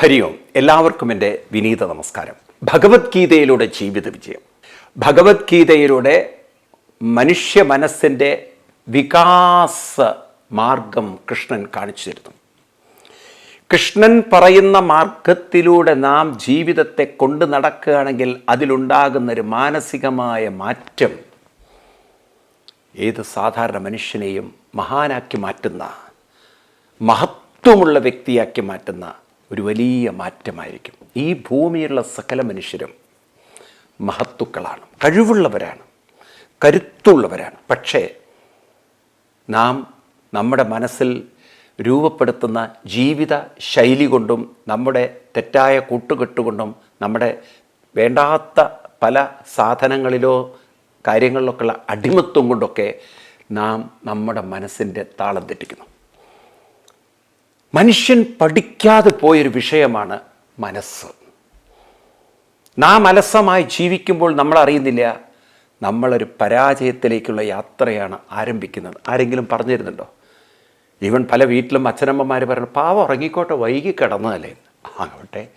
ഹരി ഓം എല്ലാവർക്കും എന്റെ വിനീത നമസ്കാരം. ഭഗവത്ഗീതയിലൂടെ ജീവിത വിജയം. ഭഗവത്ഗീതയിലൂടെ മനുഷ്യ മനസ്സിന്റെ വികാസ മാർഗം കൃഷ്ണൻ കാണിച്ചു തരുന്നു. കൃഷ്ണൻ പറയുന്ന മാർഗത്തിലൂടെ നാം ജീവിതത്തെ കൊണ്ടു നടക്കുകയാണെങ്കിൽ അതിലുണ്ടാകുന്നൊരു മാനസികമായ മാറ്റം ഏത് സാധാരണ മനുഷ്യനെയും മഹാനാക്കി മാറ്റുന്ന മഹത്വമുള്ള വ്യക്തിയാക്കി മാറ്റുന്ന ഒരു വലിയ മാറ്റമായിരിക്കും. ഈ ഭൂമിയിലുള്ള സകല മനുഷ്യരും മഹത്തുക്കളാണ് കഴിവുള്ളവരാണ് കരുത്തുള്ളവരാണ്. പക്ഷേ നാം നമ്മുടെ മനസ്സിൽ രൂപപ്പെടുത്തുന്ന ജീവിത ശൈലി കൊണ്ടും നമ്മുടെ തെറ്റായ കൂട്ടുകെട്ടുകൊണ്ടും നമ്മുടെ വേണ്ടാത്ത പല സാധനങ്ങളിലോ കാര്യങ്ങളിലൊക്കെയുള്ള അടിമത്വം കൊണ്ടൊക്കെ നാം നമ്മുടെ മനസ്സിന്റെ താളം തെറ്റിക്കുന്നു. മനുഷ്യൻ പഠിക്കാതെ പോയൊരു വിഷയമാണ് മനസ്സ്. നാം അലസമായി ജീവിക്കുമ്പോൾ നമ്മൾ അറിയുന്നില്ല നമ്മളൊരു പരാജയത്തിലേക്കുള്ള യാത്രയാണ് ആരംഭിക്കുന്നത്. ആരെങ്കിലും പറഞ്ഞു തരുന്നുണ്ടോ ഈവൻ പല വീട്ടിലും അച്ഛനമ്മമാർ പറയുന്നത് പാവം ഉറങ്ങിക്കോട്ടെ വൈകി കിടന്നതല്ലേ. ആകട്ടെ.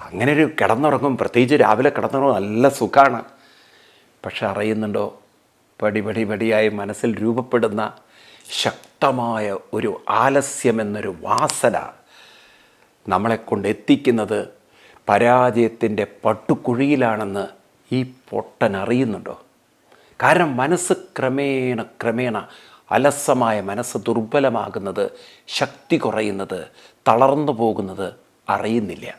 അങ്ങനെ ഒരു കിടന്നുറങ്ങും പ്രത്യേകിച്ച് രാവിലെ കിടന്നുറങ്ങും നല്ല സുഖമാണ് പക്ഷെ അറിയുന്നുണ്ടോ? പടിപടി പടി പടിയായി മനസ്സിൽ രൂപപ്പെടുന്ന ശക്തമായ ഒരു ആലസ്യമെന്നൊരു വാസന നമ്മളെ കൊണ്ട് എത്തിക്കുന്നത് പരാജയത്തിന്റെ പട്ടുകുഴിയിലാണെന്ന് ഈ പൊട്ടൻ അറിയുന്നുണ്ടോ? കാരണം മനസ്സ് ക്രമേണ ക്രമേണ അലസമായ മനസ്സ് ദുർബലമാകുന്നത് ശക്തി കുറയുന്നത് തളർന്നു പോകുന്നത് അറിയുന്നില്ല.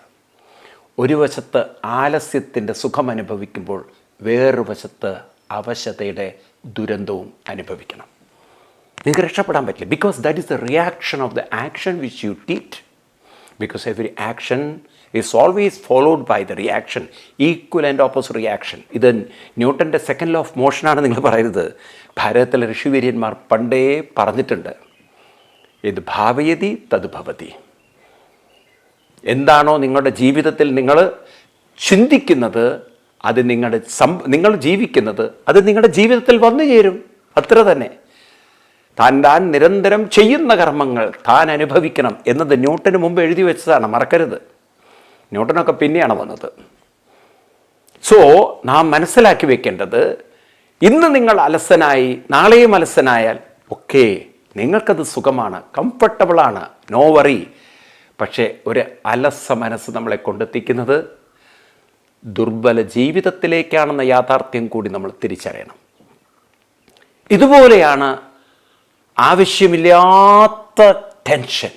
ഒരു വശത്ത് ആലസ്യത്തിന്റെ സുഖം അനുഭവിക്കുമ്പോൾ വേറൊരു വശത്ത് അവശതയുടെ ദുരന്തവും അനുഭവിക്കണം. നിങ്ങൾക്ക് രക്ഷപ്പെടാൻ പറ്റില്ല. Because that is the reaction of the action which you ടീറ്റ് because every action is always followed by the reaction equal and opposite reaction ഇത് ന്യൂട്ടന്റെ സെക്കൻഡ് ലോ ഓഫ് മോഷനാണ് നിങ്ങൾ പറയുന്നത്. ഭാരതത്തിലെ ഋഷിവീര്യന്മാർ പണ്ടേ പറഞ്ഞിട്ടുണ്ട്. ഇത് ഭാവയതി തത് ഭവതി. എന്താണോ നിങ്ങളുടെ ജീവിതത്തിൽ നിങ്ങൾ ചിന്തിക്കുന്നത് അത് നിങ്ങളുടെ സം നിങ്ങൾ ജീവിക്കുന്നത് അത് നിങ്ങളുടെ ജീവിതത്തിൽ വന്നു ചേരും. അത്ര തന്നെ. താൻ താൻ നിരന്തരം ചെയ്യുന്ന കർമ്മങ്ങൾ താൻ അനുഭവിക്കണം എന്നത് ന്യൂട്ടന് മുമ്പ് എഴുതി വെച്ചതാണ് മറക്കരുത്. ന്യൂട്ടനൊക്കെ പിന്നെയാണ് വന്നത്. സോ നാം മനസ്സിലാക്കി വെക്കേണ്ടത് ഇന്ന് നിങ്ങൾ അലസനായി നാളെയും അലസനായാൽ ഒക്കെ നിങ്ങൾക്കത് സുഖമാണ് കംഫർട്ടബിളാണ് നോ വറി പക്ഷേ ഒരു അലസ മനസ്സ് നമ്മളെ കൊണ്ടെത്തിക്കുന്നത് ദുർബല ജീവിതത്തിലേക്കാണെന്ന യാഥാർത്ഥ്യം കൂടി നമ്മൾ തിരിച്ചറിയണം. ഇതുപോലെയാണ് ആവശ്യമില്ലാത്ത ടെൻഷൻ.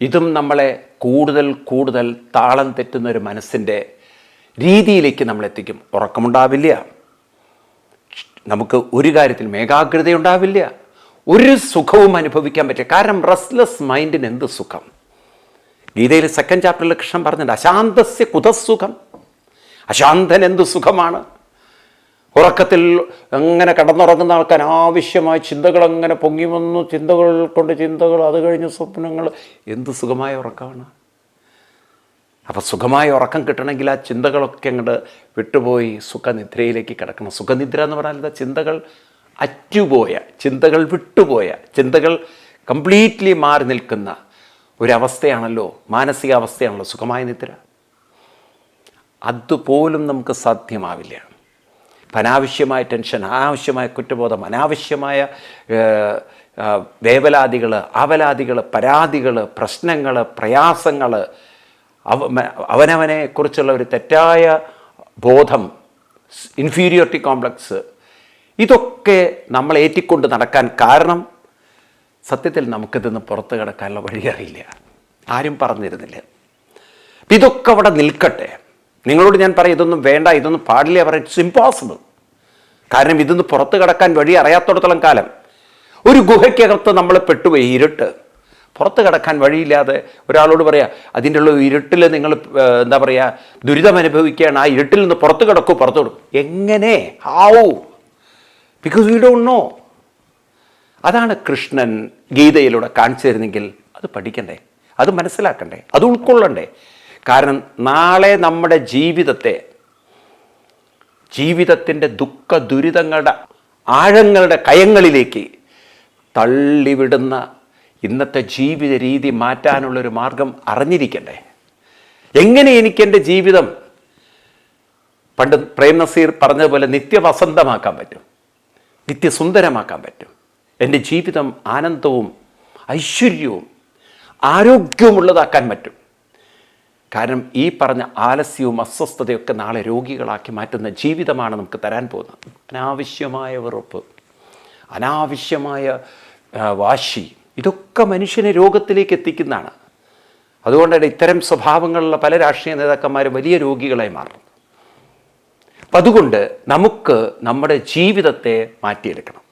ഇതും നമ്മളെ കൂടുതൽ കൂടുതൽ താളം തെറ്റുന്ന ഒരു മനസ്സിന്റെ രീതിയിലേക്ക് നമ്മളെത്തിക്കും. ഉറക്കമുണ്ടാവില്ല. നമുക്ക് ഒരു കാര്യത്തിൽ ഏകാഗ്രത ഉണ്ടാവില്ല ഒരു സുഖവും അനുഭവിക്കാൻ പറ്റില്ല. കാരണം റെസ്ലെസ് മൈൻഡിന് എന്ത് സുഖം? ഗീതയിൽ സെക്കൻഡ് ചാപ്റ്ററിൽ കൃഷ്ണൻ പറഞ്ഞിട്ടുണ്ട് അശാന്തസ്യ കുതസുഖം അശാന്തൻ എന്ത് സുഖമാണ്? ഉറക്കത്തിൽ അങ്ങനെ കിടന്നുറങ്ങുന്ന ആൾക്കാർ ആവശ്യമായ ചിന്തകൾ അങ്ങനെ പൊങ്ങി വന്നു ചിന്തകൾ കൊണ്ട് ചിന്തകൾ അത് കഴിഞ്ഞ് സ്വപ്നങ്ങൾ. എന്ത് സുഖമായ ഉറക്കമാണ്. അപ്പോൾ സുഖമായ ഉറക്കം കിട്ടണമെങ്കിൽ ആ ചിന്തകളൊക്കെ അങ്ങോട്ട് വിട്ടുപോയി സുഖനിദ്രയിലേക്ക് കിടക്കണം. സുഖനിദ്ര എന്ന് പറഞ്ഞാൽ ചിന്തകൾ അറ്റുപോയ ചിന്തകൾ വിട്ടുപോയ ചിന്തകൾ കംപ്ലീറ്റ്ലി മാറി നിൽക്കുന്ന ഒരവസ്ഥയാണല്ലോ മാനസികാവസ്ഥയാണല്ലോ സുഖമായ നിദ്ര. അതുപോലും നമുക്ക് സാധ്യമാവില്ല. അപ്പം അനാവശ്യമായ ടെൻഷൻ അനാവശ്യമായ കുറ്റബോധം അനാവശ്യമായ വേവലാതികൾ അവലാദികൾ പരാതികൾ പ്രശ്നങ്ങൾ പ്രയാസങ്ങൾ അവ അവനവനെ കുറിച്ചുള്ള ഒരു തെറ്റായ ബോധം ഇൻഫീരിയോറിറ്റി കോംപ്ലക്സ് ഇതൊക്കെ നമ്മൾ ഏറ്റിക്കൊണ്ട് നടക്കാൻ കാരണം സത്യത്തിൽ നമുക്കിതിന്ന് പുറത്ത് കിടക്കാനുള്ള വഴി അറിയില്ല. ആരും പറഞ്ഞിരുന്നില്ല. ഇതൊക്കെ അവിടെ നിൽക്കട്ടെ. നിങ്ങളോട് ഞാൻ പറയും ഇതൊന്നും വേണ്ട ഇതൊന്നും പാടില്ല പറയാം ഇറ്റ്സ് ഇമ്പോസിബിൾ കാരണം ഇതൊന്ന് പുറത്ത് കടക്കാൻ വഴി അറിയാത്തടത്തോളം കാലം ഒരു ഗുഹയ്ക്കകത്ത് നമ്മൾ പെട്ടുപോയി ഇരുട്ട്. പുറത്ത് കടക്കാൻ വഴിയില്ലാതെ ഒരാളോട് പറയാം അതിന്റെ ഉള്ള ഇരുട്ടിൽ നിങ്ങൾ എന്താ പറയുക ദുരിതം അനുഭവിക്കുകയാണ്. ആ ഇരുട്ടിൽ നിന്ന് പുറത്ത് കിടക്കൂ പുറത്തു കൊടുക്കും എങ്ങനെ? How because we don't know അതാണ് കൃഷ്ണൻ ഗീതയിലൂടെ കാണിച്ചു തരുന്നെങ്കിൽ അത് പഠിക്കണ്ടേ? അത് മനസ്സിലാക്കണ്ടേ? അത് ഉൾക്കൊള്ളണ്ടേ? കാരണം നാളെ നമ്മുടെ ജീവിതത്തെ ജീവിതത്തിന്റെ ദുഃഖ ദുരിതങ്ങളുടെ ആഴങ്ങളുടെ കയങ്ങളിലേക്ക് തള്ളിവിടുന്ന ഇന്നത്തെ ജീവിത രീതി മാറ്റാനുള്ളൊരു മാർഗം അറിഞ്ഞിരിക്കണ്ടേ? എങ്ങനെ എനിക്ക് എന്റെ ജീവിതം പണ്ട് പ്രേം നസീർ പറഞ്ഞതുപോലെ നിത്യവസന്തമാക്കാൻ പറ്റും? നിത്യസുന്ദരമാക്കാൻ പറ്റും? എന്റെ ജീവിതം ആനന്ദവും ഐശ്വര്യവും ആരോഗ്യവുമുള്ളതാക്കാൻ പറ്റും? കാരണം ഈ പറഞ്ഞ ആലസ്യവും അസ്വസ്ഥതയൊക്കെ നാളെ രോഗികളാക്കി മാറ്റുന്ന ജീവിതമാണ് നമുക്ക് തരാൻ പോകുന്നത്. അനാവശ്യമായ വെറുപ്പ് അനാവശ്യമായ വാശി ഇതൊക്കെ മനുഷ്യനെ രോഗത്തിലേക്ക് എത്തിക്കുന്നതാണ്. അതുകൊണ്ടാണ് ഇത്തരം സ്വഭാവങ്ങളുള്ള പല രാഷ്ട്രീയ നേതാക്കന്മാരും വലിയ രോഗികളായി മാറുന്നത്. അപ്പം അതുകൊണ്ട് നമുക്ക് നമ്മുടെ ജീവിതത്തെ മാറ്റിയെടുക്കണം.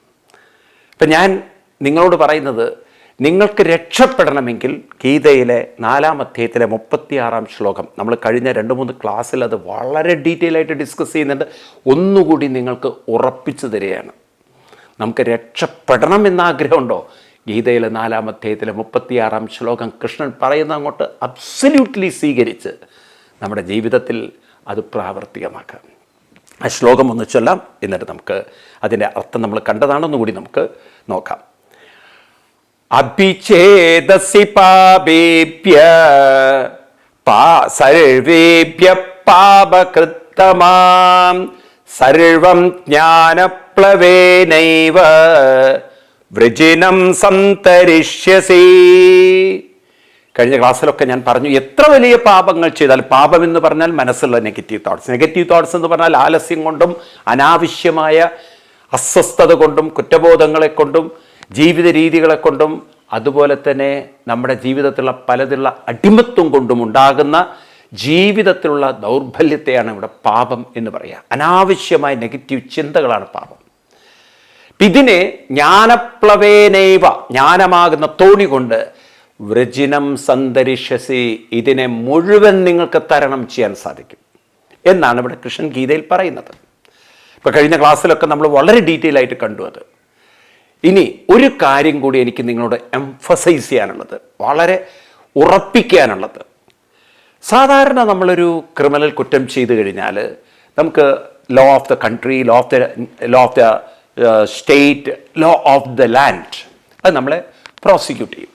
ഇപ്പം ഞാൻ നിങ്ങളോട് പറയുന്നത് നിങ്ങൾക്ക് രക്ഷപ്പെടണമെങ്കിൽ ഗീതയിലെ നാലാം അധ്യായത്തിലെ മുപ്പത്തിയാറാം ശ്ലോകം. നമ്മൾ കഴിഞ്ഞ രണ്ട് മൂന്ന് ക്ലാസ്സിൽ അത് വളരെ ഡീറ്റെയിൽ ആയിട്ട് ഡിസ്കസ് ചെയ്യുന്നുണ്ട്. ഒന്നുകൂടി നിങ്ങൾക്ക് ഉറപ്പിച്ചു തരികയാണ്. നമുക്ക് രക്ഷപ്പെടണം എന്ന ആഗ്രഹമുണ്ടോ ഗീതയിലെ നാലാം അധ്യായത്തിലെ മുപ്പത്തിയാറാം ശ്ലോകം കൃഷ്ണൻ പറയുന്ന അങ്ങോട്ട് അബ്സല്യൂട്ട്ലി സ്വീകരിച്ച് നമ്മുടെ ജീവിതത്തിൽ അത് പ്രാവർത്തികമാക്കാം. ആ ശ്ലോകം ഒന്ന് ചൊല്ലാം. എന്നിട്ട് നമുക്ക് അതിന്റെ അർത്ഥം നമ്മൾ കണ്ടതാണെന്നുകൂടി നമുക്ക് നോക്കാം. അഭിഛേദസി പാപേഭ്യ പാ സർവേഭ്യ പാപകൃത്തമാം. സർവം ജ്ഞാനപ്ലവേനൈവ വൃജിനം സന്തരിഷ്യസി. കഴിഞ്ഞ ക്ലാസ്സിലൊക്കെ ഞാൻ പറഞ്ഞു എത്ര വലിയ പാപങ്ങൾ ചെയ്താൽ പാപം എന്ന് പറഞ്ഞാൽ മനസ്സുള്ള നെഗറ്റീവ് തോട്ട്സ് നെഗറ്റീവ് തോട്ട്സ് എന്ന് പറഞ്ഞാൽ ആലസ്യം കൊണ്ടും അനാവശ്യമായ അസ്വസ്ഥത കൊണ്ടും കുറ്റബോധങ്ങളെ കൊണ്ടും ജീവിത രീതികളെ കൊണ്ടും അതുപോലെ തന്നെ നമ്മുടെ ജീവിതത്തിലുള്ള പലതുള്ള അടിമത്വം കൊണ്ടും ഉണ്ടാകുന്ന ജീവിതത്തിലുള്ള ദൗർബല്യത്തെയാണ് ഇവിടെ പാപം എന്ന് പറയുക. അനാവശ്യമായ നെഗറ്റീവ് ചിന്തകളാണ് പാപം. ഇതിനെ ജ്ഞാനപ്ലവേനൈവ ജ്ഞാനമാകുന്ന തോണി കൊണ്ട് വൃജിനം സന്ദരിശസി ഇതിനെ മുഴുവൻ നിങ്ങൾക്ക് തരണം ചെയ്യാൻ സാധിക്കും എന്നാണ് ഇവിടെ കൃഷ്ണൻ ഗീതയിൽ പറയുന്നത്. ഇപ്പം കഴിഞ്ഞ ക്ലാസ്സിലൊക്കെ നമ്മൾ വളരെ ഡീറ്റെയിൽ ആയിട്ട് കണ്ടു അത്. ഇനി ഒരു കാര്യം കൂടി എനിക്ക് നിങ്ങളോട് എംഫസൈസ് ചെയ്യാനുള്ളത് വളരെ ഉറപ്പിക്കാനുള്ളത്. സാധാരണ നമ്മളൊരു ക്രിമിനൽ കുറ്റം ചെയ്തു കഴിഞ്ഞാൽ നമുക്ക് law of the country law of the law of the state law of the land അത് നമ്മളെ പ്രോസിക്യൂട്ട് ചെയ്യും.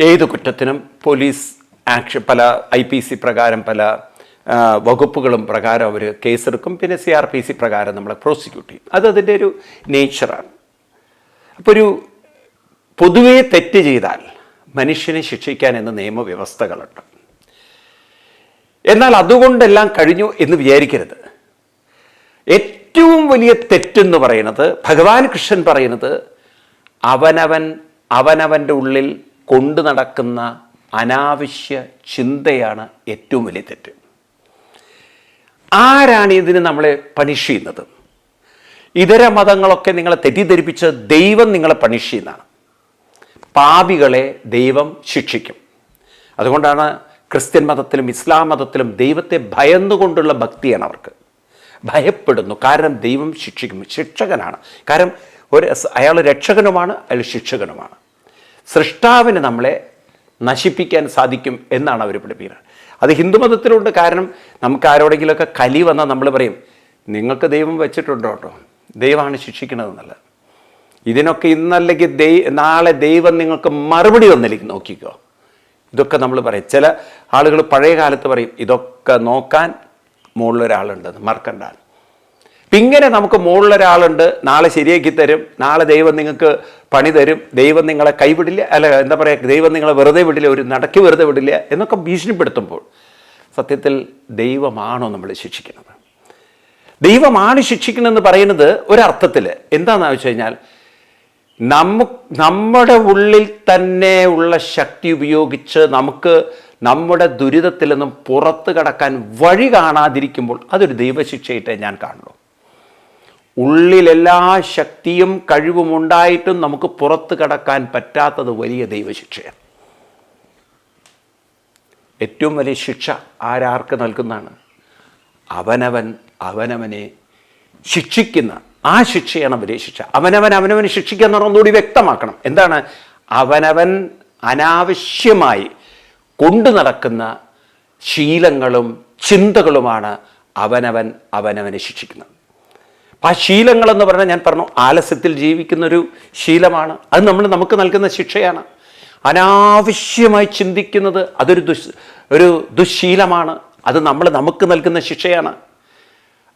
ഏത് കുറ്റത്തിനും പോലീസ് ആക്ഷൻ പല ഐ പി സി പ്രകാരം പല വകുപ്പുകളും പ്രകാരം അവർ കേസെടുക്കും. പിന്നെ സി ആർ പി സി പ്രകാരം നമ്മളെ പ്രോസിക്യൂട്ട് ചെയ്യും. അത് അതിന്റെ ഒരു നേച്ചറാണ് അപ്പോൾ ഒരു പൊതുവേ തെറ്റ് ചെയ്താൽ മനുഷ്യനെ ശിക്ഷിക്കാൻ എന്ന നിയമവ്യവസ്ഥകളുണ്ട്. എന്നാൽ അതുകൊണ്ടെല്ലാം കഴിഞ്ഞു എന്ന് വിചാരിക്കരുത്. ഏറ്റവും വലിയ തെറ്റെന്ന് പറയുന്നത് ഭഗവാൻ കൃഷ്ണൻ പറയുന്നത് അവനവൻ അവനവന്റെ ഉള്ളിൽ കൊണ്ടു നടക്കുന്ന അനാവശ്യ ചിന്തയാണ് ഏറ്റവും വലിയ തെറ്റ്. ആരാണ് ഇതിന് നമ്മളെ പണിഷ് ചെയ്യുന്നത്? ഇതര മതങ്ങളൊക്കെ നിങ്ങളെ തെറ്റിദ്ധരിപ്പിച്ച് ദൈവം നിങ്ങളെ പണിഷ് ചെയ്യുന്നതാണ്. പാപികളെ ദൈവം ശിക്ഷിക്കും. അതുകൊണ്ടാണ് ക്രിസ്ത്യൻ മതത്തിലും ഇസ്ലാം മതത്തിലും ദൈവത്തെ ഭയന്നുകൊണ്ടുള്ള ഭക്തിയാണ് അവർക്ക്. ഭയപ്പെടുന്നു. കാരണം ദൈവം ശിക്ഷിക്കും. ശിക്ഷകനാണ്. കാരണം ഒരു അയാൾ രക്ഷകനുമാണ് അയാൾ ശിക്ഷകനുമാണ്. സൃഷ്ടാവിന് നമ്മളെ നശിപ്പിക്കാൻ സാധിക്കും എന്നാണ് അവർ പഠിപ്പിക്കുന്നത്. അത് ഹിന്ദുമതത്തിലുണ്ട്. കാരണം നമുക്ക് ആരോടെങ്കിലുമൊക്കെ കലി വന്നാൽ നമ്മൾ പറയും നിങ്ങൾക്ക് ദൈവം വെച്ചിട്ടുണ്ടോ കേട്ടോ ദൈവമാണ് ശിക്ഷിക്കണതെന്നല്ല ഇതിനൊക്കെ ഇന്നല്ലെങ്കിൽ ദൈ നാളെ ദൈവം നിങ്ങൾക്ക് മറുപടി വന്നില്ലെങ്കിൽ നോക്കിക്കോ. ഇതൊക്കെ നമ്മൾ പറയും. ചില ആളുകൾ പഴയ കാലത്ത് പറയും ഇതൊക്കെ നോക്കാൻ മുകളിലൊരാളുണ്ടെന്ന് മറക്കണ്ട ഇങ്ങനെ നമുക്ക് മുകളിലൊരാളുണ്ട് നാളെ ശരിയാക്കി തരും നാളെ ദൈവം നിങ്ങൾക്ക് പണി തരും ദൈവം നിങ്ങളെ കൈവിടില്ല അല്ല എന്താ പറയുക ദൈവം നിങ്ങളെ വെറുതെ വിടില്ല ഒരു നടക്കി വെറുതെ വിടില്ല എന്നൊക്കെ ഭീഷണിപ്പെടുത്തുമ്പോൾ സത്യത്തിൽ ദൈവമാണോ നമ്മൾ ശിക്ഷിക്കുന്നത്? ദൈവമാണ് ശിക്ഷിക്കണമെന്ന് പറയുന്നത് ഒരർത്ഥത്തിൽ. എന്താണെന്ന് വെച്ച് കഴിഞ്ഞാൽ നമ്മ നമ്മുടെ ഉള്ളിൽ തന്നെ ഉള്ള ശക്തി ഉപയോഗിച്ച് നമുക്ക് നമ്മുടെ ദുരിതത്തിൽ നിന്നും പുറത്ത് കടക്കാൻ വഴി കാണാതിരിക്കുമ്പോൾ അതൊരു ദൈവശിക്ഷയായിട്ടേ ഞാൻ കാണുള്ളൂ. ഉള്ളിലെല്ലാ ശക്തിയും കഴിവും ഉണ്ടായിട്ടും നമുക്ക് പുറത്ത് കടക്കാൻ പറ്റാത്തത് വലിയ ദൈവശിക്ഷയാണ്. ഏറ്റവും വലിയ ശിക്ഷ ആരാർക്ക് നൽകുന്നതാണ്? അവനവൻ അവനവനെ ശിക്ഷിക്കുന്ന ആ ശിക്ഷയാണ് വലിയ ശിക്ഷ. അവനവൻ അവനവനെ ശിക്ഷിക്കുക എന്ന് പറഞ്ഞാൽ ഒന്നുകൂടി വ്യക്തമാക്കണം. എന്താണ്? അവനവൻ അനാവശ്യമായി കൊണ്ടു നടക്കുന്ന ശീലങ്ങളും ചിന്തകളുമാണ് അവനവൻ അവനവനെ ശിക്ഷിക്കുന്നത്. ആ ശീലങ്ങളെന്ന് പറഞ്ഞാൽ ഞാൻ പറഞ്ഞു ആലസ്യത്തിൽ ജീവിക്കുന്നൊരു ശീലമാണ്. അത് നമ്മൾ നമുക്ക് നൽകുന്ന ശിക്ഷയാണ്. അനാവശ്യമായി ചിന്തിക്കുന്നത് അതൊരു ദുശ് ഒരു ദുശീലമാണ്. അത് നമ്മൾ നമുക്ക് നൽകുന്ന ശിക്ഷയാണ്.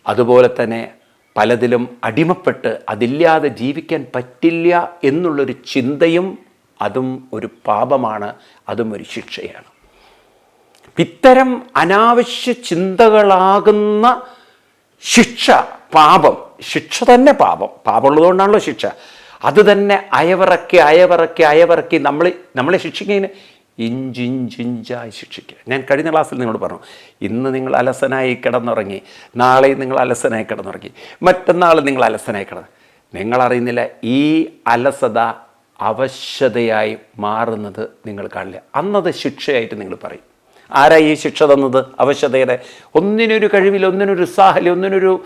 അതുപോലെ തന്നെ പലതിലും അടിമപ്പെട്ട് അതില്ലാതെ ജീവിക്കാൻ പറ്റില്ല എന്നുള്ളൊരു ചിന്തയും അതും ഒരു പാപമാണ് അതും ഒരു ശിക്ഷയാണ്. ഇത്തരം അനാവശ്യ ചിന്തകളാകുന്ന ശിക്ഷ പാപം. ശിക്ഷ തന്നെ പാപം. പാപമുള്ളതുകൊണ്ടാണല്ലോ ശിക്ഷ. അത് തന്നെ അയവിറക്കി അയവിറക്കി അയവിറക്കി നമ്മൾ നമ്മളെ ശിക്ഷിക്കുന്നതിന് ഇഞ്ചിഞ്ചിഞ്ചായി ശിക്ഷിക്കുക. ഞാൻ കഴിഞ്ഞ ക്ലാസ്സിൽ നിങ്ങളോട് പറഞ്ഞു ഇന്ന് നിങ്ങൾ അലസനായി കിടന്നുറങ്ങി നാളെയും നിങ്ങൾ അലസനായി കിടന്നുറങ്ങി മറ്റന്നാൾ നിങ്ങൾ അലസനായി കിടന്നു. നിങ്ങളറിയുന്നില്ല ഈ അലസത അവശതയായി മാറുന്നത് നിങ്ങൾ കാണില്ല. അന്നത് ശിക്ഷയായിട്ട് നിങ്ങൾ പറയും. ആരാ ഈ ശിക്ഷ തന്നത്? അവശതയുടെ ഒന്നിനൊരു കഴിവില്ല ഒന്നിനൊരു ഉത്സാഹമില്ല ഒന്നിനൊരു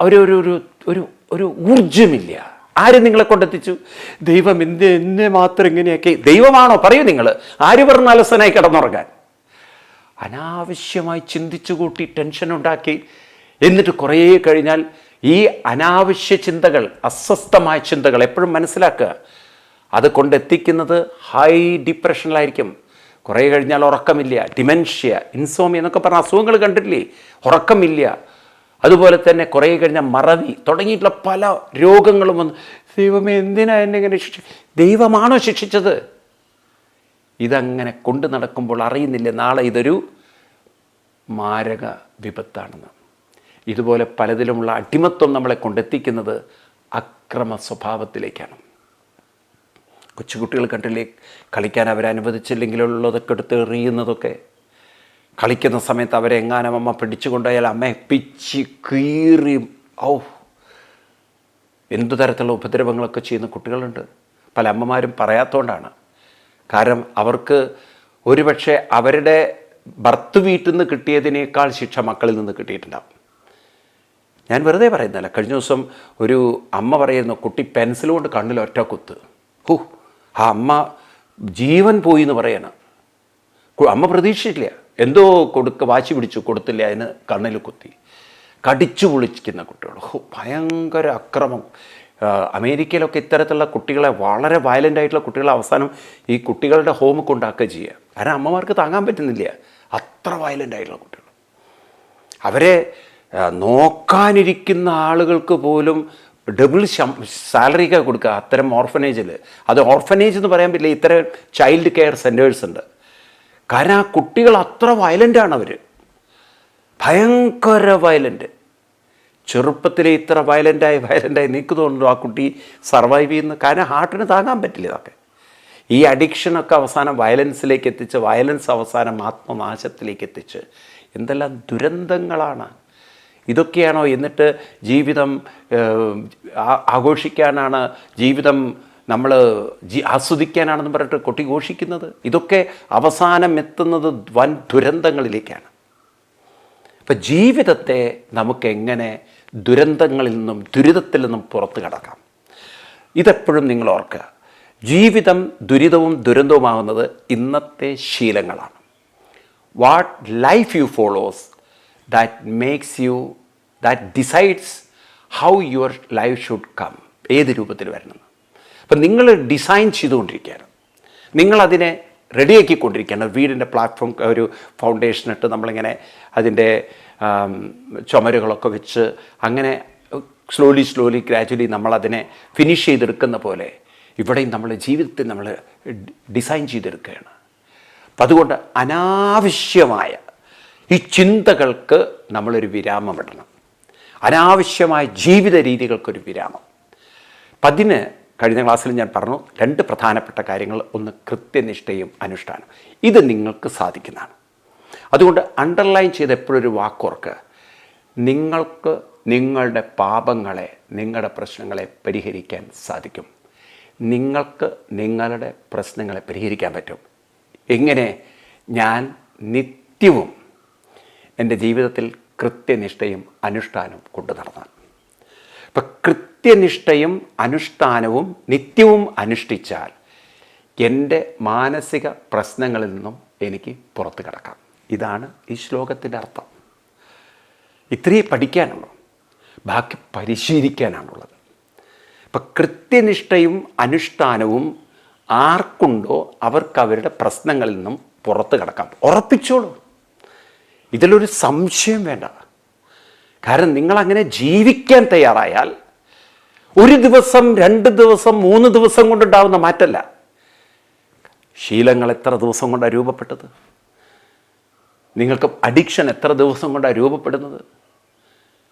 ഒരു ഒരു ഒരു ഒരു ഒരു ഊർജമില്ല ആര് നിങ്ങളെ കൊണ്ടെത്തിച്ചു? ദൈവം എന്ത് എന്നെ മാത്രം ഇങ്ങനെയൊക്കെ. ദൈവമാണോ? പറയൂ നിങ്ങൾ ആര് പറഞ്ഞ അലസനായി കിടന്നുറങ്ങാൻ? അനാവശ്യമായി ചിന്തിച്ചു കൂട്ടി ടെൻഷൻ ഉണ്ടാക്കി. എന്നിട്ട് കുറേ കഴിഞ്ഞാൽ ഈ അനാവശ്യ ചിന്തകൾ അസ്വസ്ഥമായ ചിന്തകൾ എപ്പോഴും മനസ്സിലാക്കുക. അത് കൊണ്ടെത്തിക്കുന്നത് ഹൈ ഡിപ്രഷനിലായിരിക്കും. കുറേ കഴിഞ്ഞാൽ ഉറക്കമില്ല. ഡിമെൻഷ്യ ഇൻസോമിയ എന്നൊക്കെ പറഞ്ഞ അസുഖങ്ങൾ കണ്ടിട്ടില്ലേ? ഉറക്കമില്ല. അതുപോലെ തന്നെ കുറേ കഴിഞ്ഞാൽ മറവി തുടങ്ങിയിട്ടുള്ള പല രോഗങ്ങളും വന്ന് ദൈവമേ എന്തിനാ എന്നെ ഇങ്ങനെ ശിക്ഷി ദൈവമാണോ ശിക്ഷിച്ചത്? ഇതങ്ങനെ കൊണ്ടു നടക്കുമ്പോൾ അറിയുന്നില്ല. നാളെ ഇതൊരു മാരക വിപത്താണെന്ന്. ഇതുപോലെ പലതിലുമുള്ള അടിമത്വം നമ്മളെ കൊണ്ടെത്തിക്കുന്നത് അക്രമ സ്വഭാവത്തിലേക്കാണ്. കൊച്ചുകുട്ടികൾ കണ്ടില്ലേ? കളിക്കാൻ അവരെ അനുവദിച്ചില്ലെങ്കിലുള്ളതൊക്കെ എടുത്ത് എറിയുന്നതൊക്കെ. കളിക്കുന്ന സമയത്ത് അവരെ എങ്ങാനും അമ്മ പിടിച്ചു കൊണ്ടുപോയാൽ അമ്മയെ പിച്ച് കീറി ഔ എന്തു തരത്തിലുള്ള ഉപദ്രവങ്ങളൊക്കെ ചെയ്യുന്ന കുട്ടികളുണ്ട്. പല അമ്മമാരും പറയാത്തതുകൊണ്ടാണ് കാരണം അവർക്ക് ഒരുപക്ഷെ അവരുടെ ഭർത്ത് വീട്ടിൽ നിന്ന് കിട്ടിയതിനേക്കാൾ ശിക്ഷ മക്കളിൽ നിന്ന് കിട്ടിയിട്ടുണ്ടാവും. ഞാൻ വെറുതെ പറയുന്നില്ല കഴിഞ്ഞ ദിവസം ഒരു അമ്മ പറയുന്നു കുട്ടി പെൻസിൽ കൊണ്ട് കണ്ണിൽ ഒറ്റ കുത്ത്. ഹൂ ആ അമ്മ ജീവൻ പോയി എന്ന് പറയണം അമ്മ പ്രതീക്ഷിച്ചില്ല എന്തോ കൊടുക്ക വാശി പിടിച്ചു കൊടുത്തില്ല അതിന് കണ്ണിൽ കുത്തി. കടിച്ചു പൊളിക്കുന്ന കുട്ടികൾ ഭയങ്കര അക്രമം. അമേരിക്കയിലൊക്കെ ഇത്തരത്തിലുള്ള കുട്ടികളെ വളരെ വയലന്റ് ആയിട്ടുള്ള കുട്ടികളെ അവസാനം ഈ കുട്ടികളുടെ ഹോം കൊണ്ടാക്കുക ചെയ്യുക കാരണം അമ്മമാർക്ക് താങ്ങാൻ പറ്റുന്നില്ല. അത്ര വയലന്റ് ആയിട്ടുള്ള കുട്ടികൾ അവരെ നോക്കാനിരിക്കുന്ന ആളുകൾക്ക് പോലും ഡബിൾ സാലറിയൊക്കെ കൊടുക്കുക അത്തരം ഓർഫനേജിൽ അത് ഓർഫനേജ് എന്ന് പറയാൻ പറ്റില്ല ഇത്തരം ചൈൽഡ് കെയർ സെന്റേഴ്സ് ഉണ്ട്. കാരണം ആ കുട്ടികൾ അത്ര വയലന്റാണ് അവർ ഭയങ്കര വയലന്റ് ചെറുപ്പത്തിലെ ഇത്ര വയലന്റായി വയലന്റായി നിൽക്ക് തോന്നുന്നു ആ കുട്ടി സർവൈവ് ചെയ്യുന്ന. കാരണം ഹാർട്ടിന് താങ്ങാൻ പറ്റില്ല ഇതൊക്കെ. ഈ അഡിക്ഷനൊക്കെ അവസാനം വയലൻസിലേക്ക് എത്തിച്ച് വയലൻസ് അവസാനം ആത്മനാശത്തിലേക്ക് എത്തിച്ച് എന്തെല്ലാം ദുരന്തങ്ങളാണ്. ഇതൊക്കെയാണോ എന്നിട്ട് ജീവിതം ആഘോഷിക്കാനാണ് ജീവിതം നമ്മൾ ജി ആസ്വദിക്കാനാണെന്ന് പറഞ്ഞിട്ട് കൊട്ടി ഘോഷിക്കുന്നത്? ഇതൊക്കെ അവസാനം എത്തുന്നത് വൻ ദുരന്തങ്ങളിലേക്കാണ്. അപ്പം ജീവിതത്തെ നമുക്ക് എങ്ങനെ ദുരന്തങ്ങളിൽ നിന്നും ദുരിതത്തിൽ നിന്നും പുറത്തു കടക്കാം? ഇതെപ്പോഴും നിങ്ങൾ ഓർക്കുക. ജീവിതം ദുരിതവും ദുരന്തവുമാകുന്നത് ഇന്നത്തെ ശീലങ്ങളാണ്. What life you follows that makes you that decides how your life should come ഏത് രൂപത്തിൽ വരണം? അപ്പം നിങ്ങൾ ഡിസൈൻ ചെയ്തുകൊണ്ടിരിക്കുകയാണ്. നിങ്ങളതിനെ റെഡിയാക്കിക്കൊണ്ടിരിക്കുകയാണ് വീടിന്റെ പ്ലാറ്റ്ഫോം ഒരു ഫൗണ്ടേഷൻ ഇട്ട് നമ്മളിങ്ങനെ അതിന്റെ ചുമരുകളൊക്കെ വെച്ച് അങ്ങനെ സ്ലോലി സ്ലോലി ഗ്രാജുവലി നമ്മളതിനെ ഫിനിഷ് ചെയ്തെടുക്കുന്ന പോലെ ഇവിടെയും നമ്മൾ ജീവിതത്തിൽ നമ്മൾ ഡിസൈൻ ചെയ്തെടുക്കുകയാണ്. അപ്പം അതുകൊണ്ട് അനാവശ്യമായ ഈ ചിന്തകൾക്ക് നമ്മളൊരു വിരാമം ഇടണം അനാവശ്യമായ ജീവിത രീതികൾക്കൊരു വിരാമം. പതിന് കഴിഞ്ഞ ക്ലാസ്സിൽ ഞാൻ പറഞ്ഞു രണ്ട് പ്രധാനപ്പെട്ട കാര്യങ്ങൾ ഒന്ന് കൃത്യനിഷ്ഠയും അനുഷ്ഠാനം. ഇത് നിങ്ങൾക്ക് സാധിക്കുന്നതാണ്. അതുകൊണ്ട് അണ്ടർലൈൻ ചെയ്ത എപ്പോഴൊരു വാക്കോർക്ക് നിങ്ങൾക്ക് നിങ്ങളുടെ പാപങ്ങളെ നിങ്ങളുടെ പ്രശ്നങ്ങളെ പരിഹരിക്കാൻ സാധിക്കും. നിങ്ങൾക്ക് നിങ്ങളുടെ പ്രശ്നങ്ങളെ പരിഹരിക്കാൻ പറ്റും. എങ്ങനെ? ഞാൻ നിത്യവും എന്റെ ജീവിതത്തിൽ കൃത്യനിഷ്ഠയും അനുഷ്ഠാനവും കൊണ്ടു നടന്നാൽ ഇപ്പം കൃത്യനിഷ്ഠയും അനുഷ്ഠാനവും നിത്യവും അനുഷ്ഠിച്ചാൽ എന്റെ മാനസിക പ്രശ്നങ്ങളിൽ നിന്നും എനിക്ക് പുറത്തു കിടക്കാം. ഇതാണ് ഈ ശ്ലോകത്തിന്റെ അർത്ഥം. ഇത്രയേ പഠിക്കാനുള്ളൂ. ബാക്കി പരിശീലിക്കാനാണുള്ളത്. ഇപ്പം കൃത്യനിഷ്ഠയും അനുഷ്ഠാനവും ആർക്കുണ്ടോ അവർക്ക് അവരുടെ പ്രശ്നങ്ങളിൽ നിന്നും പുറത്ത് കിടക്കാം. ഉറപ്പിച്ചോളൂ. ഇതിലൊരു സംശയം വേണ്ട. കാരണം നിങ്ങളങ്ങനെ ജീവിക്കാൻ തയ്യാറായാൽ ഒരു ദിവസം രണ്ട് ദിവസം മൂന്ന് ദിവസം കൊണ്ടുണ്ടാവുന്ന മാറ്റല്ല. ശീലങ്ങൾ എത്ര ദിവസം കൊണ്ടാണ് രൂപപ്പെട്ടത്? നിങ്ങൾക്ക് അഡിക്ഷൻ എത്ര ദിവസം കൊണ്ടാണ് രൂപപ്പെടുന്നത്?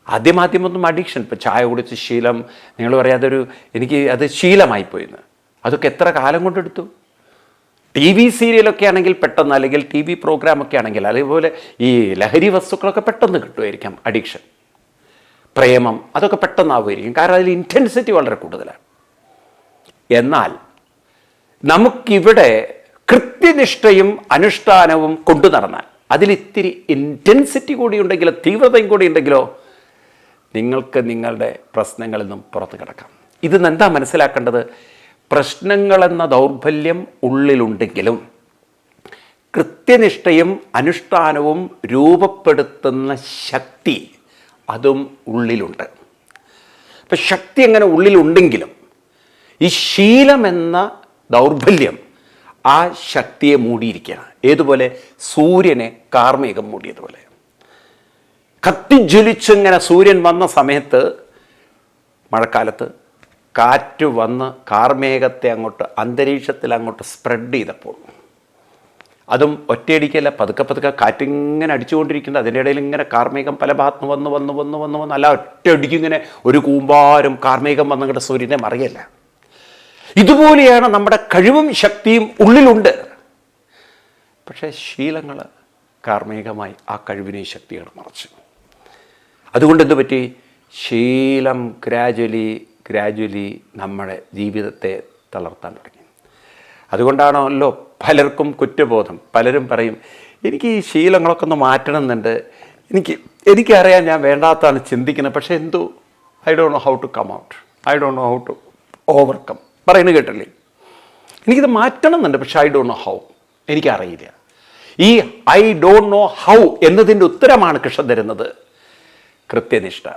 ആദ്യം ആദ്യമൊന്നും അഡിക്ഷൻ. ഇപ്പം ചായ കുടിച്ച് ശീലം നിങ്ങൾ പറയാതൊരു എനിക്ക് അത് ശീലമായിപ്പോയിന്ന്. അതൊക്കെ എത്ര കാലം കൊണ്ടെടുത്തു? ടി വി സീരിയലൊക്കെ ആണെങ്കിൽ പെട്ടെന്ന് അല്ലെങ്കിൽ ടി വി പ്രോഗ്രാമൊക്കെ ആണെങ്കിൽ അതേപോലെ ഈ ലഹരി വസ്തുക്കളൊക്കെ പെട്ടെന്ന് കിട്ടുമായിരിക്കാം അഡിക്ഷൻ. പ്രേമം അതൊക്കെ പെട്ടെന്നാവുമായിരിക്കും. കാരണം അതിൽ ഇന്റൻസിറ്റി വളരെ കൂടുതലാണ്. എന്നാൽ നമുക്കിവിടെ കൃത്യനിഷ്ഠയും അനുഷ്ഠാനവും കൊണ്ടു നടന്നാൽ അതിലിത്തിരി ഇന്റൻസിറ്റി കൂടി ഉണ്ടെങ്കിലോ തീവ്രതയും കൂടി ഉണ്ടെങ്കിലോ നിങ്ങൾക്ക് നിങ്ങളുടെ പ്രശ്നങ്ങളിൽ നിന്നും പുറത്ത് കിടക്കാം. ഇത് എന്താ മനസ്സിലാക്കേണ്ടത്? പ്രശ്നങ്ങളെന്ന ദൗർബല്യം ഉള്ളിലുണ്ടെങ്കിലും കൃത്യനിഷ്ഠയും അനുഷ്ഠാനവും രൂപപ്പെടുത്തുന്ന ശക്തി അതും ഉള്ളിലുണ്ട്. അപ്പം ശക്തി അങ്ങനെ ഉള്ളിലുണ്ടെങ്കിലും ഈ ശീലമെന്ന ദൗർബല്യം ആ ശക്തിയെ മൂടിയിരിക്കുകയാണ്. ഏതുപോലെ? സൂര്യനെ കാർമ്മികം മൂടിയതുപോലെ. കത്തിജ്വലിച്ചിങ്ങനെ സൂര്യൻ വന്ന സമയത്ത് മഴക്കാലത്ത് കാറ്റ് വന്ന് കാർമേഘത്തെ അങ്ങോട്ട് അന്തരീക്ഷത്തിൽ അങ്ങോട്ട് സ്പ്രെഡ് ചെയ്തപ്പോൾ അതും ഒറ്റയടിക്കല്ല പതുക്കെ പതുക്കെ കാറ്റിങ്ങനെ അടിച്ചുകൊണ്ടിരിക്കുന്നത് അതിന്റെ ഇടയിൽ ഇങ്ങനെ കാർമേഘം പല ഭാഗത്ത് വന്ന് വന്ന് വന്ന് വന്ന് വന്ന് അല്ല ഒറ്റയടിക്ക് ഇങ്ങനെ ഒരു കൂമ്പാരം കാർമേഘം വന്നങ്ങളുടെ സൂര്യനെ മറിയല്ല. ഇതുപോലെയാണ് നമ്മുടെ കഴിവും ശക്തിയും ഉള്ളിലുണ്ട്. പക്ഷേ ശീലങ്ങൾ കാർമ്മികമായി ആ കഴിവിനെയും ശക്തികൾ മറച്ചു. അതുകൊണ്ട് എന്ത് പറ്റി ശീലം ഗ്രാജ്വലി ഗ്രാജ്വലി നമ്മുടെ ജീവിതത്തെ തളർത്താൻ തുടങ്ങി. അതുകൊണ്ടാണല്ലോ പലർക്കും കുറ്റബോധം. പലരും പറയും എനിക്ക് ഈ ശീലങ്ങളൊക്കെ ഒന്ന് മാറ്റണമെന്നുണ്ട്. എനിക്ക് എനിക്കറിയാം ഞാൻ വേണ്ടാത്താണ് ചിന്തിക്കുന്നത്. പക്ഷേ എന്തോ I don't know how to come out I don't know how to overcome പറയുന്നത് കേട്ടല്ലേ? എനിക്കിത് മാറ്റണം എന്നുണ്ട് പക്ഷേ ഐ ഡോണ്ട് നോ ഹൗ എനിക്കറിയില്ല. ഈ ഐ ഡോണ്ട് നോ ഹൗ എന്നതിന്റെ ഉത്തരമാണ് കൃഷ്ണൻ തരുന്നത്. കൃത്യനിഷ്ഠ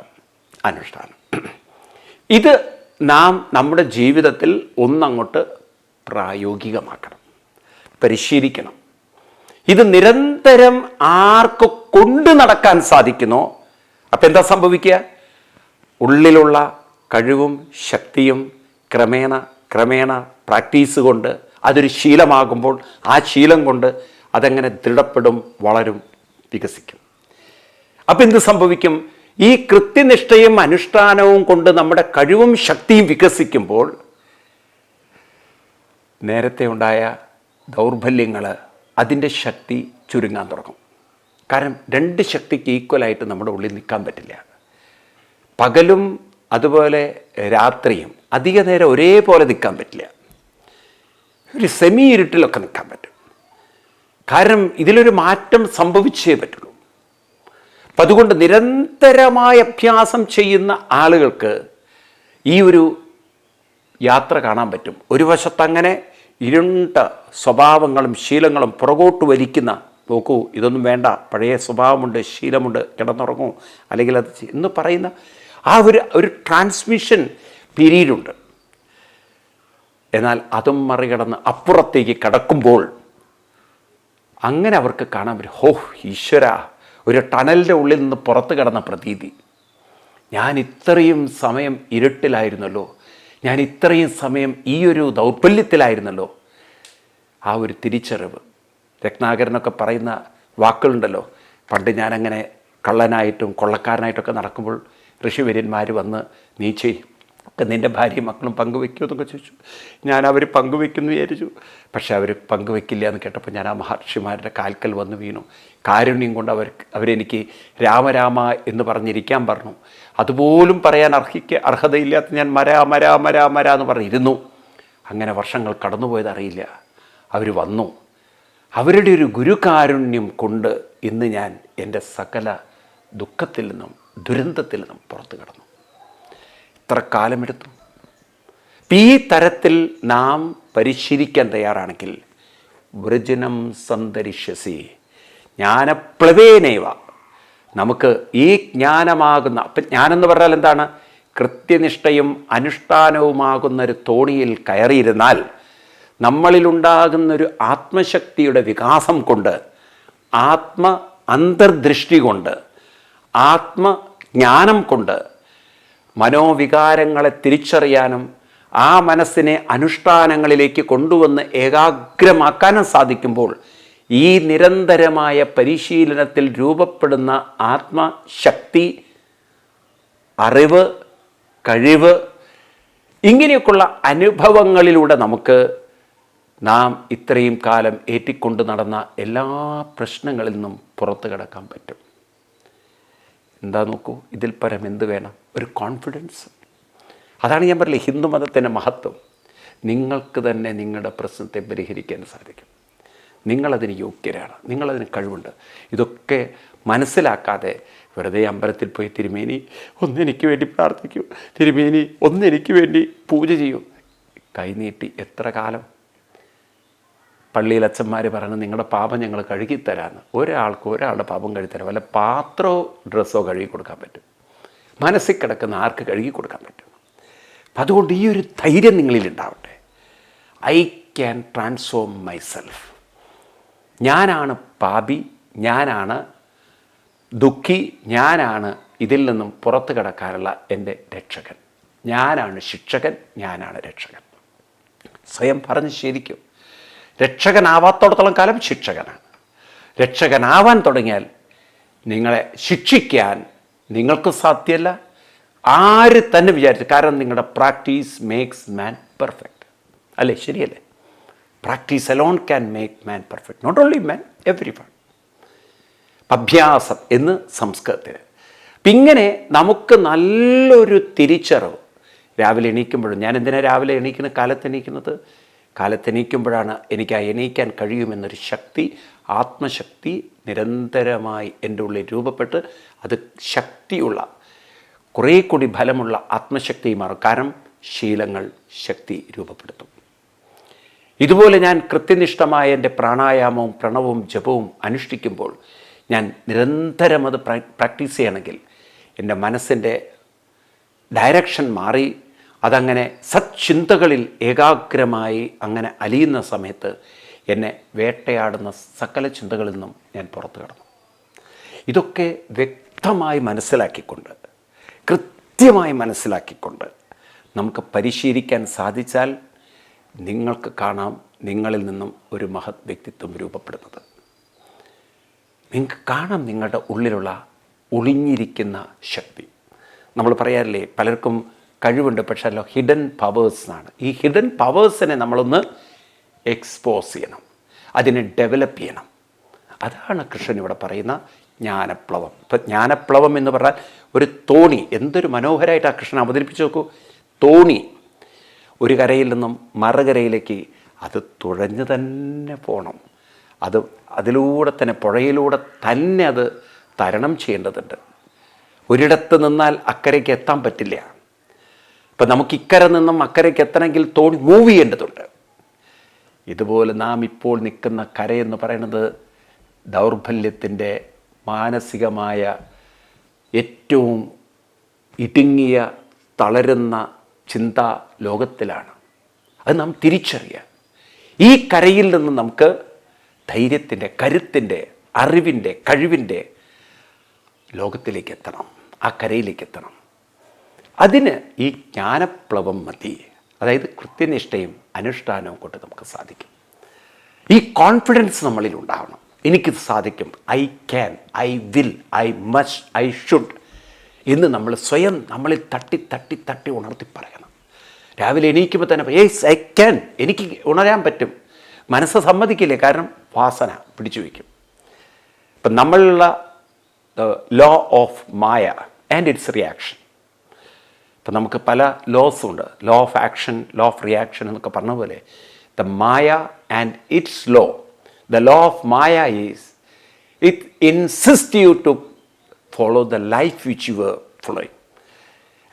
അനുഷ്ഠാനം. ഇത് നാം നമ്മുടെ ജീവിതത്തിൽ ഒന്നങ്ങോട്ട് പ്രായോഗികമാക്കണം. പരിശീലിക്കണം. ഇത് നിരന്തരം ആർക്ക് കൊണ്ടു നടക്കാൻ സാധിക്കുന്നോ അപ്പം എന്താ സംഭവിക്കുക? ഉള്ളിലുള്ള കഴിവും ശക്തിയും ക്രമേണ ക്രമേണ പ്രാക്ടീസ് കൊണ്ട് അതൊരു ശീലമാകുമ്പോൾ ആ ശീലം കൊണ്ട് അതെങ്ങനെ ദൃഢപ്പെടും വളരും വികസിക്കും. അപ്പം എന്ത് സംഭവിക്കും? ഈ കൃത്യനിഷ്ഠയും അനുഷ്ഠാനവും കൊണ്ട് നമ്മുടെ കഴിവും ശക്തിയും വികസിക്കുമ്പോൾ നേരത്തെ ഉണ്ടായ ദൗർബല്യങ്ങൾ അതിന്റെ ശക്തി ചുരുങ്ങാൻ തുടങ്ങും. കാരണം രണ്ട് ശക്തിക്ക് ഈക്വലായിട്ട് നമ്മുടെ ഉള്ളിൽ നിൽക്കാൻ പറ്റില്ല. പകലും അതുപോലെ രാത്രിയും അധിക നേരം ഒരേപോലെ നിൽക്കാൻ പറ്റില്ല. ഒരു സെമി ഇരുട്ടിലൊക്കെ നിൽക്കാൻ പറ്റും. കാരണം ഇതിലൊരു മാറ്റം സംഭവിച്ചേ പറ്റുള്ളൂ. അപ്പം അതുകൊണ്ട് നിരന്തരമായ അഭ്യാസം ചെയ്യുന്ന ആളുകൾക്ക് ഈ ഒരു യാത്ര കാണാൻ പറ്റും. ഒരു വശത്തങ്ങനെ ഇരുണ്ട സ്വഭാവങ്ങളും ശീലങ്ങളും പുറകോട്ട് വലിക്കുന്ന നോക്കൂ ഇതൊന്നും വേണ്ട പഴയ സ്വഭാവമുണ്ട് ശീലമുണ്ട് കിടന്നുറങ്ങൂ അല്ലെങ്കിൽ അത് എന്ന് പറയുന്ന ആ ഒരു ഒരു ട്രാൻസ്മിഷൻ പീരീഡുണ്ട്. എന്നാൽ അതും മറികടന്ന് അപ്പുറത്തേക്ക് കടക്കുമ്പോൾ അങ്ങനെ അവർക്ക് കാണാൻ പറ്റും. ഹോ ഈശ്വര ഒരു ടണലിന്റെ ഉള്ളിൽ നിന്ന് പുറത്ത് കിടന്ന പ്രതീതി. ഞാൻ ഇത്രയും സമയം ഇരുട്ടിലായിരുന്നല്ലോ. ഞാൻ ഇത്രയും സമയം ഈ ഒരു ദൗർബല്യത്തിലായിരുന്നല്ലോ. ആ ഒരു തിരിച്ചറിവ്. രത്നാകരനൊക്കെ പറയുന്ന വാക്കുകളുണ്ടല്ലോ. പണ്ട് ഞാനങ്ങനെ കള്ളനായിട്ടും കൊള്ളക്കാരനായിട്ടൊക്കെ നടക്കുമ്പോൾ ഋഷിവര്യന്മാർ വന്ന് നീ ചെയ് ഒക്കെ നിന്റെ ഭാര്യയും മക്കളും പങ്കുവെക്കുമോ എന്നൊക്കെ ചോദിച്ചു. ഞാൻ അവർ പങ്കുവെക്കുന്നു വിചാരിച്ചു. പക്ഷെ അവർ പങ്കുവെക്കില്ല എന്ന് കേട്ടപ്പോൾ ഞാൻ ആ മഹർഷിമാരുടെ കാൽക്കൽ വന്ന് വീണു. കാരുണ്യം കൊണ്ട് അവർ അവരെനിക്ക് രാമരാമ എന്ന് പറഞ്ഞിരിക്കാൻ പറഞ്ഞു. അതുപോലും പറയാൻ അർഹിക്ക അർഹതയില്ലാത്ത ഞാൻ മരാ മരാ മരാ മരാ എന്ന് പറഞ്ഞിരുന്നു. അങ്ങനെ വർഷങ്ങൾ കടന്നുപോയത് അറിയില്ല. അവർ വന്നു. അവരുടെ ഒരു ഗുരുകാരുണ്യം കൊണ്ട് ഇന്ന് ഞാൻ എന്റെ സകല ദുഃഖത്തിൽ നിന്നും ദുരന്തത്തിൽ നിന്നും പുറത്തു കടന്നു. ഇത്ര കാലമെടുത്തു? ഈ തരത്തിൽ നാം പരിശീലിക്കാൻ തയ്യാറാണെങ്കിൽ വൃജനം സന്തരിഷ്യസി ജ്ഞാനപ്ലവേനേവ. നമുക്ക് ഈ ജ്ഞാനമാകുന്ന അപ്പം ജ്ഞാനെന്ന് പറഞ്ഞാൽ എന്താണ്? കൃത്യനിഷ്ഠയും അനുഷ്ഠാനവുമാകുന്ന ഒരു തോണിയിൽ കയറിയിരുന്നാൽ നമ്മളിലുണ്ടാകുന്നൊരു ആത്മശക്തിയുടെ വികാസം കൊണ്ട് ആത്മ അന്തർദൃഷ്ടി കൊണ്ട് ആത്മജ്ഞാനം കൊണ്ട് മനോവികാരങ്ങളെ തിരിച്ചറിയാനും ആ മനസ്സിനെ അനുഷ്ഠാനങ്ങളിലേക്ക് കൊണ്ടുവന്ന് ഏകാഗ്രമാക്കാനും സാധിക്കുമ്പോൾ ഈ നിരന്തരമായ പരിശീലനത്തിൽ രൂപപ്പെടുന്ന ആത്മശക്തി അറിവ് കഴിവ് ഇങ്ങനെയൊക്കെയുള്ള അനുഭവങ്ങളിലൂടെ നമുക്ക് നാം ഇത്രയും കാലം ഏറ്റിക്കൊണ്ട് നടന്ന എല്ലാ പ്രശ്നങ്ങളിൽ നിന്നും പുറത്തു കിടക്കാൻ പറ്റും. എന്താ നോക്കൂ ഇതിൽ പരം എന്ത് വേണം? ഒരു കോൺഫിഡൻസ് അതാണ് ഞാൻ പറയുന്നത് ഹിന്ദു മതത്തിന്റെ മഹത്വം. നിങ്ങൾക്ക് തന്നെ നിങ്ങളുടെ പ്രശ്നത്തെ പരിഹരിക്കാൻ സാധിക്കും. നിങ്ങളതിന് യോഗ്യരാണ്. നിങ്ങളതിന് കഴിവുണ്ട്. ഇതൊക്കെ മനസ്സിലാക്കാതെ വെറുതെ അമ്പലത്തിൽ പോയി തിരുമേനി ഒന്നെനിക്ക് വേണ്ടി പ്രാർത്ഥിക്കൂ. തിരുമേനി ഒന്നെനിക്ക് വേണ്ടി പൂജ ചെയ്യൂ. കൈനീട്ടി എത്ര കാലം? പള്ളിയിൽ അച്ഛന്മാർ പറയുന്നത് നിങ്ങളുടെ പാപം ഞങ്ങൾ കഴുകിത്തരാമെന്ന് ഒരാൾക്ക് ഒരാളുടെ പാപം കഴുകിത്തരാം വല്ല പാത്രമോ ഡ്രസ്സോ കഴുകി കൊടുക്കാൻ പറ്റും. മനസ്സിൽ കിടക്കുന്ന ആർക്ക് കഴുകി കൊടുക്കാൻ പറ്റും? അപ്പം അതുകൊണ്ട് ഈ ഒരു ധൈര്യം നിങ്ങളിൽ ഉണ്ടാവട്ടെ. ഐ ക്യാൻ ട്രാൻസ്ഫോം മൈസെൽഫ് ഞാനാണ് പാപി ഞാനാണ് ദുഃഖി ഞാനാണ് ഇതിൽ നിന്നും പുറത്തു കിടക്കാനുള്ള എന്റെ രക്ഷകൻ. ഞാനാണ് ശിക്ഷകൻ ഞാനാണ് രക്ഷകൻ. സ്വയം പറഞ്ഞ് ശരിക്കും. രക്ഷകനാവാത്തോടത്തോളം കാലം ശിക്ഷകനാണ്. രക്ഷകനാവാൻ തുടങ്ങിയാൽ നിങ്ങളെ ശിക്ഷിക്കാൻ നിങ്ങൾക്ക് സാധ്യമല്ല ആര് തന്നെ വിചാരിച്ചു കാരണം നിങ്ങളുടെ പ്രാക്ടീസ് മേക്സ് മാൻ പെർഫെക്റ്റ് അല്ലേ? ശരിയല്ലേ? Practice alone can make man perfect not only man every one അഭ്യാസം എന്ന് സംസ്കൃതത്തിൽ അപ്പം ഇങ്ങനെ നമുക്ക് നല്ലൊരു തിരിച്ചറിവ്. രാവിലെ എണീക്കുമ്പോഴും ഞാൻ എന്തിനാണ് രാവിലെ എണീക്കുന്ന കാലത്ത് എണീക്കുന്നത്? കാലത്ത് എണീക്കുമ്പോഴാണ് എനിക്ക് ആ എണീക്കാൻ കഴിയുമെന്നൊരു ശക്തി ആത്മശക്തി നിരന്തരമായി എന്റെ ഉള്ളിൽ രൂപപ്പെട്ട് അത് ശക്തിയുള്ള കുറേ കൂടി ഫലമുള്ള ആത്മശക്തി മാറും. കാരണം ശീലങ്ങൾ ശക്തി രൂപപ്പെടുത്തും. ഇതുപോലെ ഞാൻ കൃത്യനിഷ്ഠമായ എന്റെ പ്രാണായാമവും പ്രണവും ജപവും അനുഷ്ഠിക്കുമ്പോൾ ഞാൻ നിരന്തരം അത് പ്രാക്ടീസ് ചെയ്യണമെങ്കിൽ എന്റെ മനസ്സിന്റെ ഡയറക്ഷൻ മാറി അതങ്ങനെ സച്ചിന്തകളിൽ ഏകാഗ്രമായി അങ്ങനെ അലിയുന്ന സമയത്ത് എന്നെ വേട്ടയാടുന്ന സകല ചിന്തകളിൽ നിന്നും ഞാൻ പുറത്തു കടന്നു. ഇതൊക്കെ വ്യക്തമായി മനസ്സിലാക്കിക്കൊണ്ട് കൃത്യമായി മനസ്സിലാക്കിക്കൊണ്ട് നമുക്ക് പരിശീലിക്കാൻ സാധിച്ചാൽ നിങ്ങൾക്ക് കാണാം നിങ്ങളിൽ നിന്നും ഒരു മഹത് വ്യക്തിത്വം രൂപപ്പെടുന്നത്. നിങ്ങൾക്ക് കാണാം നിങ്ങളുടെ ഉള്ളിലുള്ള ഒളിഞ്ഞിരിക്കുന്ന ശക്തി. നമ്മൾ പറയാറില്ലേ പലർക്കും കഴിവുണ്ട് പക്ഷേ അല്ല ഹിഡൻ പവേഴ്സ് എന്നാണ് ഈ ഹിഡൻ പവേഴ്സിനെ നമ്മളൊന്ന് എക്സ്പോസ് ചെയ്യണം. അതിനെ ഡെവലപ്പ് ചെയ്യണം. അതാണ് കൃഷ്ണൻ ഇവിടെ പറയുന്ന ജ്ഞാനപ്ലവം. ഇപ്പം ജ്ഞാനപ്ലവം എന്ന് പറഞ്ഞാൽ ഒരു തോണി. എന്തൊരു മനോഹരമായിട്ട് ആ കൃഷ്ണൻ അവതരിപ്പിച്ച് നോക്കൂ. തോണി. ഒരു കരയിൽ നിന്നും മറുകരയിലേക്ക് അത് തുഴഞ്ഞു തന്നെ പോകണം അത് അതിലൂടെ തന്നെ പുഴയിലൂടെ തന്നെ അത് തരണം ചെയ്യേണ്ടതുണ്ട്. ഒരിടത്ത് നിന്നാൽ അക്കരയ്ക്ക് എത്താൻ പറ്റില്ല. ഇപ്പം നമുക്ക് ഇക്കരെ നിന്നും അക്കരയ്ക്ക് എത്തണമെങ്കിൽ തോണി മൂവ് ചെയ്യേണ്ടതുണ്ട്. ഇതുപോലെ നാം ഇപ്പോൾ നിൽക്കുന്ന കരയെന്ന് പറയുന്നത് ദൗർബല്യത്തിന്റെ മാനസികമായ ഏറ്റവും ഇടുങ്ങിയ തളരുന്ന ചിന്താ ലോകത്തിലാണ്. അത് നാം തിരിച്ചറിയുക ഈ കരയിൽ നിന്ന് നമുക്ക് ധൈര്യത്തിന്റെ കരുത്തിന്റെ അറിവിന്റെ കഴിവിന്റെ ലോകത്തിലേക്ക് എത്തണം. ആ കരയിലേക്ക് എത്തണം. അതിന് ഈ ജ്ഞാനപ്ലവം മതി. അതായത് കൃത്യനിഷ്ഠയും അനുഷ്ഠാനവും കൊണ്ട് നമുക്ക് സാധിക്കും. ഈ കോൺഫിഡൻസ് നമ്മളിൽ ഉണ്ടാവണം. എനിക്കിത് സാധിക്കും. I can I will I must I should എന്ന് നമ്മൾ സ്വയം നമ്മളിൽ തട്ടി തട്ടി തട്ടി ഉണർത്തി പറയണം. രാവിലെ എണീക്കുമ്പോൾ തന്നെ ഏയ് ഐ ക്യാൻ എനിക്ക് ഉണരാൻ പറ്റും. മനസ്സ് സമ്മതിക്കില്ലേ. കാരണം വാസന പിടിച്ചു വയ്ക്കും. ഇപ്പം നമ്മളുള്ള law of Maya and its reaction ഇപ്പം നമുക്ക് പല ലോസ് ഉണ്ട്. Law of action law of reaction എന്നൊക്കെ പറഞ്ഞ പോലെ the Maya and its law the law of Maya is it insist you to follow the life which you following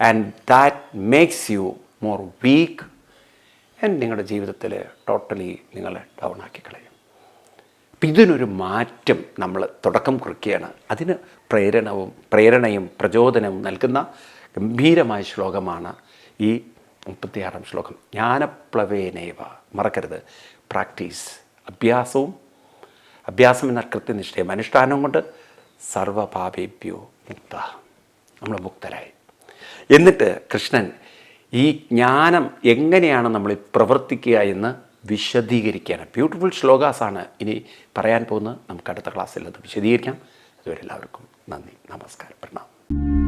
and that makes you more weak and നിങ്ങളുടെ ജീവിതത്തിൽ totally നിങ്ങളെ down ആക്കി കളയും. അപ്പം ഇതിനൊരു മാറ്റം നമ്മൾ തുടക്കം കുറിക്കുകയാണ്. അതിന് പ്രേരണവും പ്രേരണയും പ്രചോദനവും നൽകുന്ന ഗംഭീരമായ ശ്ലോകമാണ് ഈ മുപ്പത്തിയാറാം ശ്ലോകം. ജ്ഞാനപ്ലവേനേവ. മറക്കരുത്. പ്രാക്ടീസ്. അഭ്യാസവും അഭ്യാസം എന്ന കൃത്യനിഷ്ഠയും അനുഷ്ഠാനം കൊണ്ട് സർവപാപേഭ്യോ മുക്ത. നമ്മൾ മുക്തരായി. എന്നിട്ട് കൃഷ്ണൻ ഈ ജ്ഞാനം എങ്ങനെയാണ് നമ്മൾ പ്രവർത്തിക്കുക എന്ന് വിശദീകരിക്കുകയാണ്. ബ്യൂട്ടിഫുൾ ശ്ലോകാസാണ് ഇനി പറയാൻ പോകുന്നത്. നമുക്ക് അടുത്ത ക്ലാസ്സിൽ അത് വിശദീകരിക്കാം. അതുവരെ എല്ലാവർക്കും നന്ദി. നമസ്കാരം. പ്രണാം